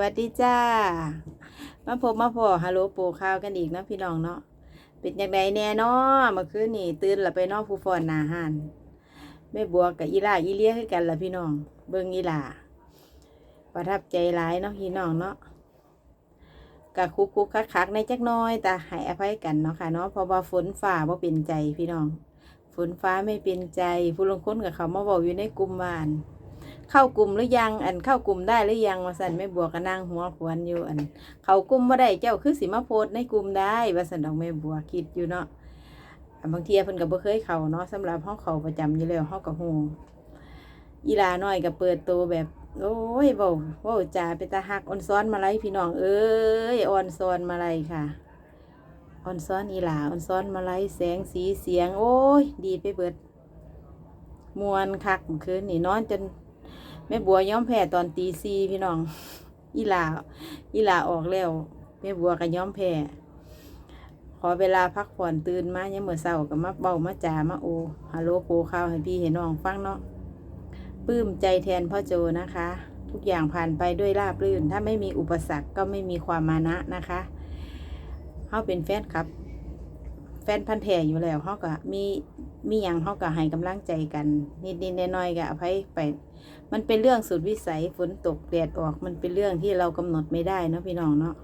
วัสดีจ้า มาพบมาพอฮัลโหลโปรข้าวกันอีกนะพี่น้องเนาะ เป็นยังไงแน่เนาะเมื่อคืนนี่ตื่นละไปนอกผู้ฟอนนาหานแม่บัวกับอีล่าอีเลี้ยคือกันละพี่น้อง เบิ่งอีล่าประทับใจหลายเนาะพี่น้องเนาะกะคุกคุกคักคักในจักน้อยแต่ให้อภัยกันเนาะค่ะเนาะเพราะว่าฝนฟ้าว่าเป็นใจพี่น้อง ฝนฟ้าไม่เป็นใจผู้ลงค้นกับเขามาบอกอยู่ในกลุ่มบ้าน เข้ากลุ่มหรือยัง อันเข้ากลุ่มได้หรือยังว่าสันไม่บัวก็นั่งหัวขวนอยู่อัน เขากลุ่มบ่ได้เจ้าคือสิมาโพสในกลุ่มได้ว่าสันดอกแม่บัวคิดอยู่เนาะอันบางทีเพิ่นก็บ่เคยเข้าเนาะสำหรับเฮาเข้าประจำอยู่แล้วเฮาก็ฮู้อีลาน้อยก็เปิดตัวแบบ โอ้ยเว้าเว้าจาเป็นตาฮักอ่อนซ้อนมาไลพี่น้องเอ้ยอ่อนซ้อนมาไลค่ะอ่อนซ้อนอีหลาอ่อนซ้อนมาไลแสงสีเสียง โอ้ย ดีไปเบิดมวนคักคืนนี่นอนจน แม่บัวย้อมแพ้ตอนตีซีพี่น้อง อีลา อีลาออกแล้วแม่บัวก็ย้อมแพ้ขอเวลาพักผ่อนตื่นมาเนี่ยามมื่อเช้าก็มาเบามาจามาโอฮัลโหลโปข้าวให้พี่เห็นน้องฟังเนาะปลื้มใจแทนพ่อโจนะคะ ทุกอย่างผ่านไปด้วยราบรื่น ถ้าไม่มีอุปสรรคก็ไม่มีความมานะนะคะเขาเป็นแฟนครับ แฟนพันธุ์แท้อยู่แล้วเขาก็มีมีหยังเขาก็ให้กำลังใจกันนิดๆน้อยๆก็อภัยไป มันเป็นเรื่องสุดวิสัยฝนตกแดดออกมันเป็นเรื่องที่เรากำหนดไม่ได้เนาะพี่น้องเนาะ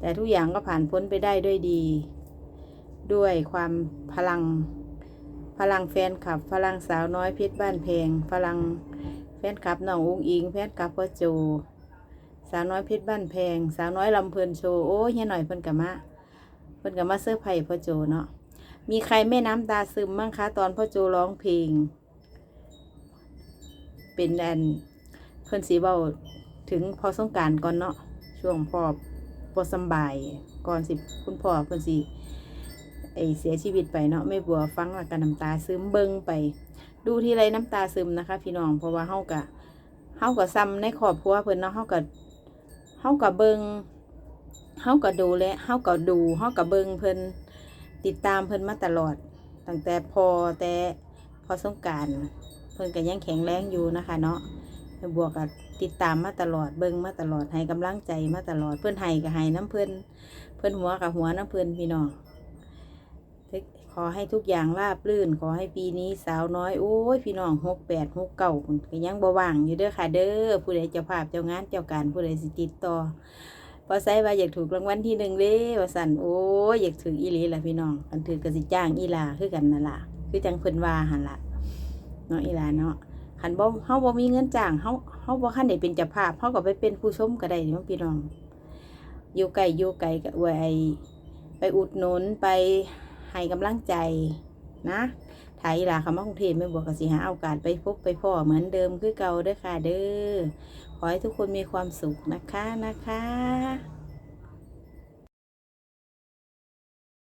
แต่ทุกอย่างก็ผ่านพ้นไปได้ด้วยดี ด้วยความพลังพลังแฟนคลับพลังสาวน้อยเพชรบ้านแพงพลังแฟนคลับน้องอุ้งอิงแฟนคลับพ่อโจ สาวน้อยเพชรบ้านแพง สาวน้อยลำเพลินโชว์โอ้ยเฮียหน่อยเพิ่นกับมา เพิ่นกับมาเสื้อร์ไผ่พ่อโจเนาะมีใครไม่น้ำตาซึมบ้างคะตอนพ่อโจร้องเพลง เป็นอันเพิ่นสีเบาถึงพอสงการก่อนเนาะช่วงพอพอสบายก่อนสิคุณพ่อเพิ่นสิไอเสียชีวิตไปเนาะไม่บัวฟังแล้วก็น้ำตาซึมเบิ่งไป ดูทีไรน้ำตาซึมนะคะ พี่น้องเพราะว่าเฮากะเฮากะซ้ำในครอบครัวเพิ่นเนาะเฮากะเฮากะเบิง เฮากะดูและเฮากะดูเฮากะเบิงเพิ่นติดตามเพิ่นมาตลอด ตั้งแต่พอแต่พอสงการเพิ่นก็ยังแข็งแรงอยู่นะคะ เนาะบวกกับติดตามมาตลอดเบิ่งมาตลอดให้กำลังใจมาตลอดเพื่อนให้ก็ให้น้ำเพื่อนเพื่อนหัวกับหัวน้ำเพื่อนพี่น้องขอให้ทุกอย่างราบรื่น ขอให้ปีนี้สาวน้อย โอ้ยพี่น้องหกแปดหกเก่าก็ยังบ่ว่างอยู่เด้อค่ะ เด้อผู้ใดเจ้าภาพเจ้างานเจ้าการผู้ใดสิติดต่อ พอใส่ว่าอยากถูกรางวัลที่หนึ่งเด้ว่าสันโอ้ยอยากถืออีหลีล่ะพี่น้องอันถือกระสิจ้างอีลาคือกันนั่นล่ะคือจังเพิ่นว่าหันละเนาะอีลาเนาะคันบ่เฮาบ่มีเงินจ้างเฮาเฮาบ่คันได้เป็นเจ้าภาพเฮาก็ไปเป็นผู้ชมก็ได้นี่พี่น้องอยู่ไกลอยู่ไกลก็อวยไปอุดหนุนไปให้กำลังใจนะ ไทยอีหลาคำว่ากรุงเทพไม่บวกกับสิหาโอกาสไปพบไปพ่อเหมือนเดิมคือเก่าเด้อค่ะเด้อขอให้ทุกคนมีความสุขนะคะนะคะ